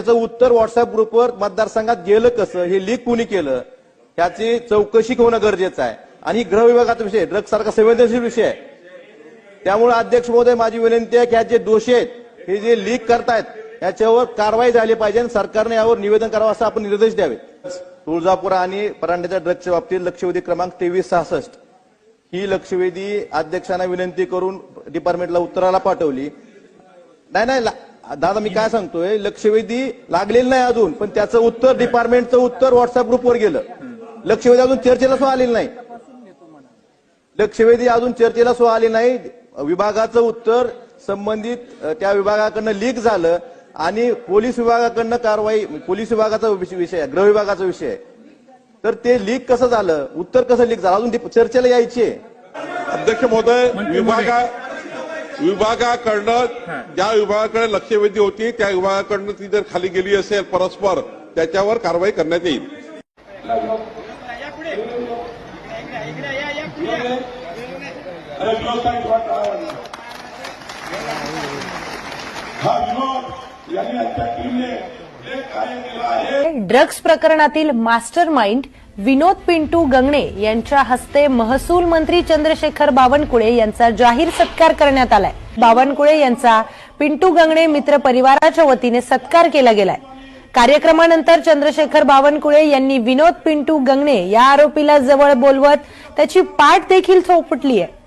त्याचं उत्तर व्हॉट्सअप ग्रुपवर मतदारसंघात गेलं कसं? हे लीक कुणी केलं? त्याची चौकशी होणं गरजेचं आहे. आणि गृह विभागाचा विषय ड्रग सारखा संवेदनशील विषय आहे. त्यामुळे अध्यक्ष महोदय माझी विनंती आहे की ह्या जे दोषी आहेत हे जे लीक करतायत याच्यावर कारवाई झाली पाहिजे आणि सरकारने यावर निवेदन करावं असं आपण निर्देश द्यावे तुळजापूर आणि परांड्याच्या ड्रगच्या बाबतीत लक्षवेधी क्रमांक तेवीस सहासष्ट. ही लक्षवेधी अध्यक्षांना विनंती करून डिपार्टमेंटला उत्तराला पाठवली. नाही नाही दादा मी काय सांगतोय लक्षवेधी लागलेली नाही अजून पण त्याचं उत्तर डिपार्टमेंटचं उत्तर व्हॉट्सअप ग्रुपवर गेलं. लक्षवेधी अजून चर्चेला सुद्धा आलेली नाही. लक्षवेधी अजून चर्चेला सुद्धा आली नाही. विभागाचं उत्तर संबंधित त्या विभागाकडनं लीक झालं आणि पोलीस विभागाकडनं कारवाई पोलीस विभागाचा विषय गृह विभागाचा विषय. आहे तर ते लीक कसं झालं? उत्तर कसं लीक झालं? अजून चर्चेला यायची आहे अध्यक्ष महोदय विभागा विभागाकडनं ज्या विभागाकडे लक्षवेधी होती त्या विभागाकडनं ती जर खाली गेली असेल परस्पर त्याच्यावर कारवाई करण्यात येईल. हा विनोद यांनी आमच्या टीमने ड्रग्ज प्रकरणातील मास्टर माइंड विनोद पिंटू गंगणे यांच्या हस्ते महसूल मंत्री चंद्रशेखर बावनकुळे यांचा जाहीर सत्कार करण्यात आलाय. बावनकुळे यांचा पिंटू गंगणे मित्र परिवाराच्या वतीने सत्कार केला गेलाय. कार्यक्रमानंतर चंद्रशेखर बावनकुळे यांनी विनोद पिंटू गंगणे या आरोपीला जवळ बोलवत त्याची पाठ देखील चौपटली आहे